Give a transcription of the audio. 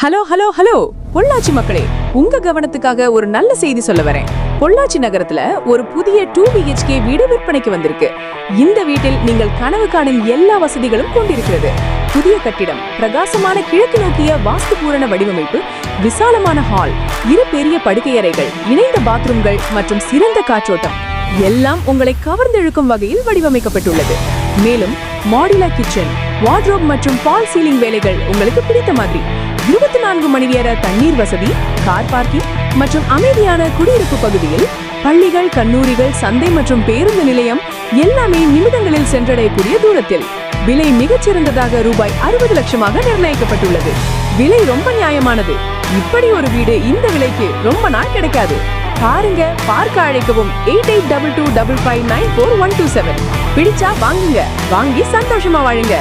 Hello hello hello. Pollachi மக்களே உங்க கவனத்துக்காக ஒரு நல்ல செய்தி சொல்ல வரேன். பொள்ளாச்சி நகரத்துல ஒரு புதிய டூ பிஹெச்கே வீடு விற்பனைக்கு வந்திருக்கு. இந்த வீட்டில் நீங்கள் கனவு காணும் எல்லா வசதிகளும் கொண்டிருக்கிறது. புதிய கட்டிடம் பிரகாசமான கிழக்கு நோக்கிய வாஸ்து பூரண வடிவமைப்பு விசாலமான ஹால் இரு பெரிய படுக்கையறைகள் இணைந்த பாத்ரூம்கள் மற்றும் சிறந்த காற்றோட்டம். எல்லாம் உங்களை கவர்ந்திழுக்கும் வகையில் வடிவமைக்கப்பட்டுள்ளது. மேலும் மாடுலா கிச்சன் வார்ட்ரோப் மற்றும் பால் சீலிங் வேலைகள் உங்களுக்கு பிடித்த மாதிரி. இருபத்தி நான்கு மணி நேர தண்ணீர் வசதி கார் பார்க்கிங் மற்றும் அமைதியான குடியிருப்பு பகுதியில் பள்ளிகள் கல்லூரிகள் சந்தை மற்றும் பேருந்து நிலையம் எல்லாமே நிமிடங்களில் சென்றடையக்கூடிய தூரத்தில். விலை மிகச்சிறந்ததாக ரூபாய் அறுபது லட்சமாக நிர்ணயிக்கப்பட்டுள்ளது. விலை ரொம்ப நியாயமானது. இப்படி ஒரு வீடு இந்த விலைக்கு ரொம்ப நாள் கிடைக்காது. பாருங்க பார்க்க அழைக்கவும் eight eight double two double five nine four one two seven. பிடிச்சா வாங்குங்க வாங்கி சந்தோஷமா வாழுங்க.